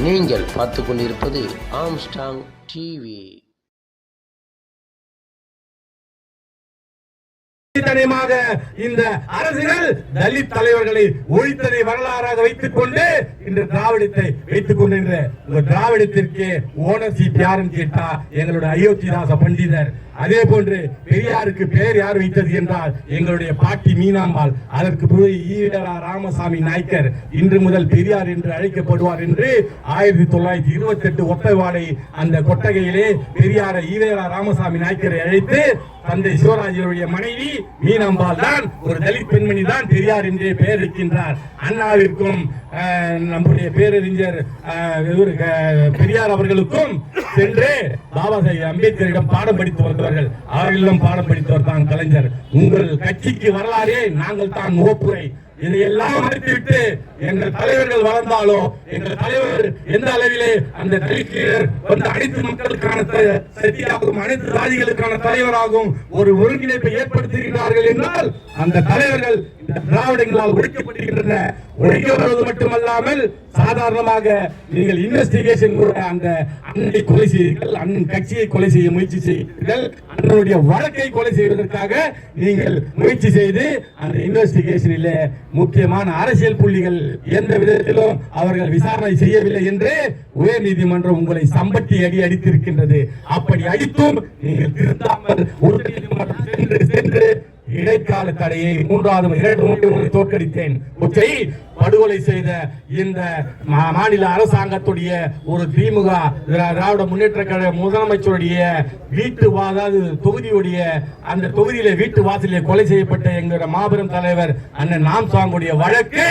நீங்கள் பார்த்து கொண்டிருப்பது ஆம்ஸ்டாங் டிவி தனியமாக இந்த அரசுகள் தலித் தலைவர்களை ஒழித்ததை வரலாறாக வைத்துக் கொண்டு இன்று திராவிடத்தை வைத்துக் கொண்டிருந்த உங்க திராவிடத்திற்கு ஓனர்ஷிப் யாருன்னு கேட்டா எங்களுடைய அயோத்திதாச பண்டிதர் அதே போன்று பெரியாருக்கு பெயர் யார் வைத்தது என்றால் எங்களுடைய பாட்டி மீனாம்பாள். அதற்கு பிறகு ஈடரா ராமசாமி நாய்க்கர் இன்று முதல் பெரியார் என்று அழைக்கப்படுவார் என்று ஆயிரத்தி தொள்ளாயிரத்தி இருபத்தி எட்டு ஒட்டவாடை அந்த கொட்டகையிலே பெரியாரை ஈவேரா ராமசாமி நாய்க்கரை அழைத்து தந்தை சிவராஜனுடைய மனைவி மீனாம்பாள் தான் ஒரு தலித் பெண்மணி தான் பெரியார் என்றே பெயர் இருக்கின்றார் அண்ணாவிற்கும் அஹ், நம்முடைய பேரறிஞர் அஹ், பெரியார் அவர்களுக்கும் சென்று பாபா சாஹிப் அம்பேத்கரிடம் பாடம் படித்து வந்தவர்கள் அவர்களிடம் பாடம் படித்தவர் தான் கலைஞர். உங்கள் கட்சிக்கு வரலாறே நாங்கள் தான் முகப்புரை. இதையெல்லாம் மறுத்துவிட்டு எங்கள் தலைவர்கள் வளர்ந்தாலும் எங்கள் தலைவர் எந்த அளவிலே அந்த தலித் லீடர் வந்து அனைத்து மக்களுக்கான சக்தியாகவும் அனைத்து சாதிகளுக்கான தலைவராகவும் ஒரு ஒருங்கிணைப்பை ஏற்படுத்துகிறார்கள் என்றால் அந்த தலைவர்கள் திராவிடங்களால் ஒழிக்கப்பட்டிருக்கின்றன ஒழிக்கப்படுவது மட்டுமல்லாமல் சாதாரணமாக நீங்கள் இன்வெஸ்டிகேஷன் கூட அந்த அண்ணனை கொலை செய்தீர்கள் அண்ணன் கட்சியை கொலை செய்ய முயற்சி செய்தீர்கள் அண்ணனுடைய வழக்கை கொலை செய்வதற்காக நீங்கள் முயற்சி செய்து அந்த இன்வெஸ்டிகேஷனில் முக்கியமான அரசியல் புள்ளிகள் எந்த விதத்திலும் அவர்கள் விசாரணை செய்யவில்லை என்று உயர் நீதிமன்றம் உங்களை சம்பட்டி அடி அடித்திருக்கின்றது. அப்படி அடித்தும் நீங்கள் திருத்தாமல் உயர் நீதிமன்றம் சென்று சென்று இடைக்கால தடையை மூன்றாவது இரண்டு தோற்கடித்தேன். உச்சை படுகொலை செய்த இந்த மா- மாநில அரசாங்கத்துடைய ஒரு திமுக திராவிட முன்னேற்ற கழக முதலமைச்சருடைய வீட்டு அதாவது தொகுதியுடைய அந்த தொகுதியில வீட்டு வாசலில் கொலை செய்யப்பட்ட எங்களுடைய மாபெரும் தலைவர் அண்ணன் நாம் சாங்குடைய வழக்கு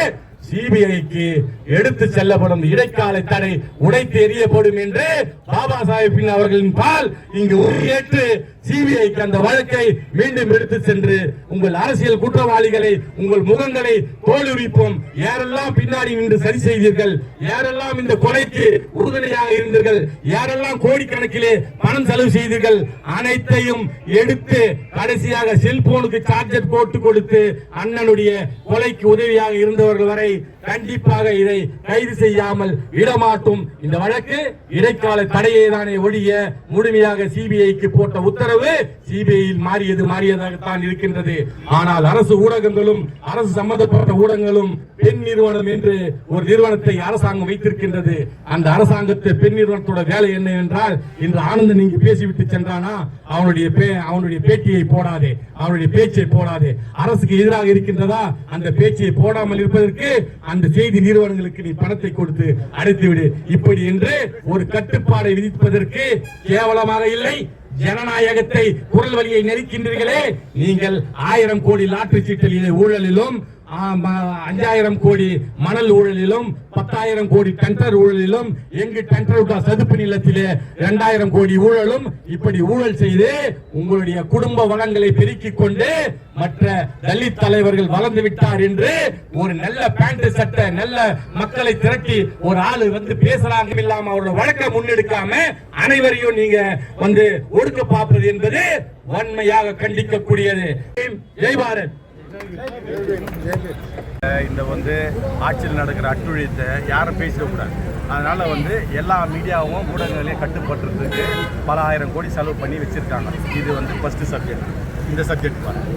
சிபிஐக்கு எடுத்து செல்லப்படும். இடைக்கால தடை உடைத்து எறியப்படும் என்று பாபா சாஹிப்பின் அவர்களின் பால் இங்கு உறுதியேற்று சிபிஐக்கு அந்த வழக்கை மீண்டும் எடுத்து சென்று உங்கள் அரசியல் குற்றவாளிகளை உங்கள் முகங்களை தோலுரிப்போம். யாரெல்லாம் பின்னாடி நின்று சரி செய்தீர்கள் யாரெல்லாம் இந்த கொலைக்கு உறுதுணையாக இருந்தீர்கள் யாரெல்லாம் கோடிக்கணக்கிலே பணம் செலவு செய்தீர்கள் அனைத்தையும் எடுத்து கடைசியாக செல்போனுக்கு சார்ஜர் போட்டு கொடுத்து அண்ணனுடைய கொலைக்கு உதவியாக இருந்தவர்கள் வரை கண்டிப்பாக இதை கைது செய்யாமல் விடமாட்டும். இந்த வழக்கு இடைக்கால தடையை தானே ஒழிய முழுமையாக சிபிஐக்கு போட்ட உத்தரவு சிபிஐயில் மாறியது மாறியதாகத்தான் இருக்கின்றது. ஆனால் அரசு ஊடகங்களும் அரசு சம்பந்தப்பட்ட ஊடகங்களும் பெண் நிறுவனம் என்று ஒரு நிறுவனத்தை அரசாங்கம் வைத்திருக்கின்றது. அந்த அரசாங்கத்தை பெண் நிறுவனத்தோட வேலை என்ன என்றால் இன்று ஆனந்தன் இங்கு பேசிவிட்டு சென்றானா அவனுடைய அவனுடைய பேட்டியை போடாதே அவனுடைய பேச்சை போடாதே. அரசுக்கு எதிராக இருக்கின்றதா? அந்த பேச்சை போடாமல் இருப்பதற்கு அந்த செய்தி நிறுவனங்களுக்கு நீ பணத்தை கொடுத்து அடைத்துவிடு. இப்படி என்று ஒரு கட்டுப்பாடை விதிப்பதற்கு கேவலமாக இல்லை. ஜனநாயகத்தை குரல் வழியை நெருக்கின்றீர்களே. நீங்கள் ஆயிரம் கோடி லாட்டரி சீட்டலிலே ஊழலிலும் அஞ்சாயிரம் கோடி மணல் ஊழலிலும் பத்தாயிரம் கோடி டெண்டர் ஊழலிலும் எங்கு டெண்டர் சதுப்பு நிலத்திலே இரண்டாயிரம் கோடி ஊழலும் இப்படி ஊழல் செய்து உங்களுடைய குடும்ப வளங்களை பெருக்கிக் கொண்டு மற்ற தலித் தலைவர்கள் வளர்ந்து விட்டார் என்று ஒரு நல்ல பேண்ட் சட்டை நல்ல மக்களை திரட்டி ஒரு ஆளு வந்து பேசுறாங்க. இல்லாம அவரோட வழக்கை முன்னெடுக்காம அனைவரையும் நீங்க வந்து ஒடுக்க பார்ப்பது என்பது வன்மையாக கண்டிக்கக்கூடியது. ஜெய் பாரத். இந்த வந்து ஆட்சியில் நடக்கிற அட்டுழியத்தை யாரும் பேசிடக்கூடாது. அதனால் வந்து எல்லா மீடியாவும் ஊடகங்களையும் கட்டுப்படுறதுக்கு பல ஆயிரம் கோடி செலவு பண்ணி வச்சுருக்காங்க. இது வந்து ஃபஸ்ட்டு சப்ஜெக்ட் இந்த சப்ஜெக்ட் பாருங்க.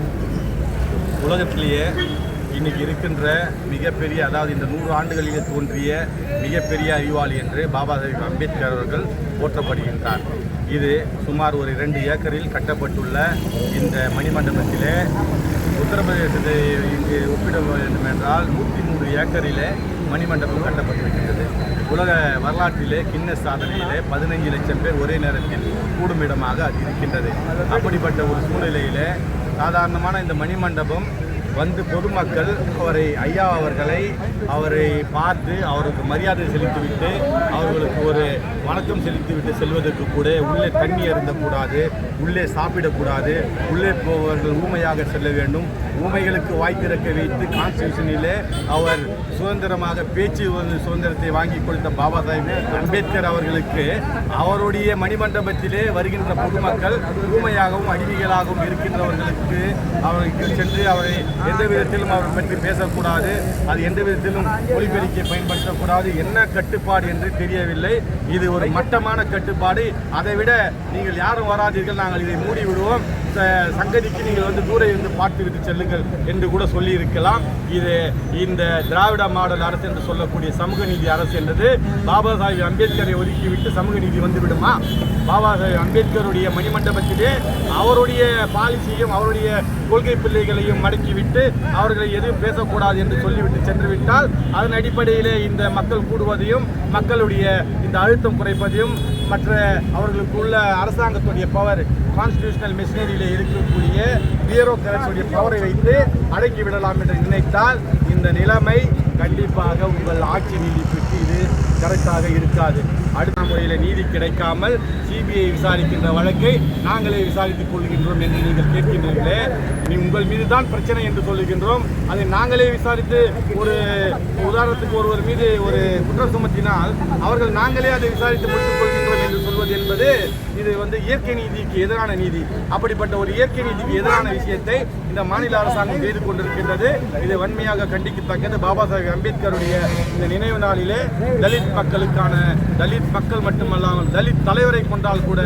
உலகத்திலேயே இன்னைக்கு இருக்கின்ற மிகப்பெரிய அதாவது இந்த நூறு ஆண்டுகளிலே தோன்றிய மிகப்பெரிய அறிவாளி என்று பாபா சாஹிப் அம்பேத்கர் அவர்கள் போற்றப்படுகின்றார். இது சுமார் ஒரு இரண்டு ஏக்கரில் கட்டப்பட்டுள்ள இந்த மணிமண்டபத்திலே உத்தரப்பிரதேசத்தை இங்கு ஒப்பிட வேண்டும் என்றால் நூற்றி மூன்று ஏக்கரிலே மணிமண்டபம் கட்டப்பட்டிருக்கின்றது. உலக வரலாற்றிலே கின்னஸ் சாதனையிலே பதினைஞ்சு லட்சம் பேர் ஒரே நேரத்தில் கூடும் இடமாக அது இருக்கின்றது அப்படிப்பட்ட ஒரு சூழ்நிலையிலே சாதாரணமான இந்த மணிமண்டபம் வந்து பொதுமக்கள் அவரை ஐயா அவர்களை அவரை பார்த்து அவருக்கு மரியாதை செலுத்திவிட்டு அவர்களுக்கு ஒரு வணக்கம் செலுத்திவிட்டு செல்வதற்கு கூட உள்ளே தண்ணி அருந்தக்கூடாது உள்ளே சாப்பிடக்கூடாது உள்ளே போவர்கள் ஊமையாக செல்ல வேண்டும். ஊமைகளுக்கு வாய் திறக்க வைத்து கான்ஸ்டியூஷனிலே அவர் சுதந்திரமாக பேச்சு சுதந்திரத்தை வாங்கி கொடுத்த பாபா சாஹேப் அம்பேத்கர் அவர்களுக்கு அவருடைய மணிமண்டபத்திலே வருகின்ற பொதுமக்கள் ஊமையாகவும் அடிமைகளாகவும் இருக்கின்றவர்களுக்கு அவர்களுக்கு சென்று அவரை எந்த விதத்திலும் அவர் பற்றி பேசக்கூடாது. அது எந்த விதத்திலும் ஒளிபெருக்கியை பயன்படுத்தக்கூடாது என்ன கட்டுப்பாடு என்று தெரியவில்லை. இது ஒரு மட்டமான கட்டுப்பாடு. அதை விட நீங்கள் யாரும் வராதீர்கள். நாங்கள் இதை மூடி விடுவோம் ச- சங்கதிக்கு நீங்கள் வந்து தூர இருந்து பார்த்து விட்டு செல்லுங்கள் என்று கூட சொல்லியிருக்கலாம். இது இந்த திராவிட மாடல் அரசு என்று சொல்லக்கூடிய சமூக நீதி அரசு என்றது. பாபா சாஹிப் அம்பேத்கரை ஒதுக்கிவிட்டு சமூக நீதி வந்துவிடுமா? பாபா சாஹிப் அம்பேத்கருடைய மணிமண்டபத்திலே அவருடைய பாலிசியும் அவருடைய கொள்கை பிள்ளைகளையும் மடக்கிவிட்டு அவர்களை எதுவும் பேசக்கூடாது என்று சொல்லிவிட்டு சென்று விட்டால் அதன் அடிப்படையிலே இந்த மக்கள் கூடுவதையும் மக்களுடைய இந்த அழுத்தம் குறைப்பதையும் மற்ற அவர்களுக்கு உள்ள அரசாங்கத்துடைய பவர் கான்ஸ்டியூஷனல் மிஷினரியில் இருக்கக்கூடிய பியூரோக்ராட்ஸுடைய பவரை வைத்து அடங்கி விடலாம் என்று நினைத்தால் இந்த நிலைமை கண்டிப்பாக உங்கள் ஆட்சி நீதிப்புக்கு கரெக்டாக இருக்காது. அடுத்த முறையில் நீதி கிடைக்காமல் சிபிஐ விசாரிக்கின்ற வழக்கை நாங்களே விசாரித்துக் கொள்கின்றோம் என்று நீங்கள் கேட்கின்றீர்களே. நீ உங்கள் மீது தான் பிரச்சனை என்று சொல்லுகின்றோம். அதை நாங்களே விசாரித்து ஒரு உதாரணத்துக்கு ஒருவர் மீது ஒரு குற்றம் சுமத்தினால் அவர்கள் நாங்களே அதை விசாரித்து முடித்துக் கொள்கின்றோம். என்று சொல்வது என்பது இது வந்து இயற்கை நீதிக்கு எதிரான நீதி. அப்படிப்பட்ட ஒரு இயற்கை நீதிக்கு எதிரான விஷயத்தை இந்த மாநில அரசாங்கம் செய்து கொண்டிருக்கின்றது. இது வன்மையாக கண்டிக்கத்தக்கது பாபா சாஹேப் அம்பேத்கருடைய இந்த நினைவு நாளிலே தலித் மக்களுக்கான தலித் மக்கள் மட்டுமல்லாமல் தலித் தலைவரை கொண்டால் கூட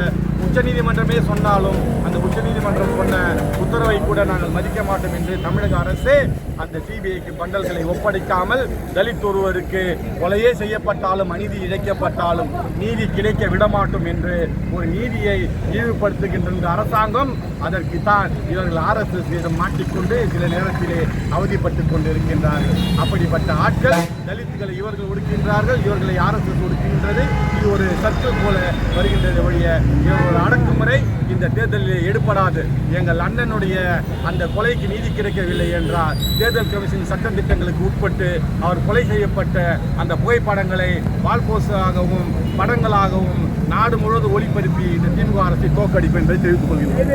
உச்சநீதிமன்றமே சொன்னாலும் அந்த உச்சநீதிமன்றம் சொன்ன உத்தரவை கூட நாங்கள் மதிக்க மாட்டோம் என்று தமிழக அரசு அந்த சிபிஐக்கு பண்டல்களை ஒப்படைக்காமல் தலித் ஒருவருக்கு கொலையே செய்யப்பட்டாலும் அநீதி இழைக்கப்பட்டாலும் நீதி கிடைக்க விடமாட்டோம் என்று ஒரு நீதியை இழிவுபடுத்துகின்ற அரசாங்கம் அதற்கு தான் இவர்கள் ஆர்எஸ்எஸ் மாட்டிக்கொண்டு சில நேரத்திலே அவதிப்பட்டுக் கொண்டிருக்கின்றார்கள். அப்படிப்பட்ட ஆட்கள் தலித்துகளை இவர்கள் ஒடுக்கின்றார்கள் இவர்களை ஆர்எஸ்எஸ் ஒடுக்கின்றது இது ஒரு சர்க்கிள் போல வருகின்றது ஒழிய இவர்கள் அடக்குமுறை இந்த தேர்தலில் எடுப்படாது எங்கள் அண்ணனுடைய அந்த கொலைக்கு நீதி கிடைக்கவில்லை என்றால் தேர்தல் கமிஷன் சட்ட திட்டங்களுக்கு உட்பட்டு அவர் கொலை செய்யப்பட்ட அந்த புகைப்படங்களை வால்போஸாகவும் படங்களாகவும் நாடு முழுவதும் ஒளிபரப்பி இந்த திமுக அரசை தோக்கடிப்பு என்பதை தெரிவித்துக் கொள்கிறேன்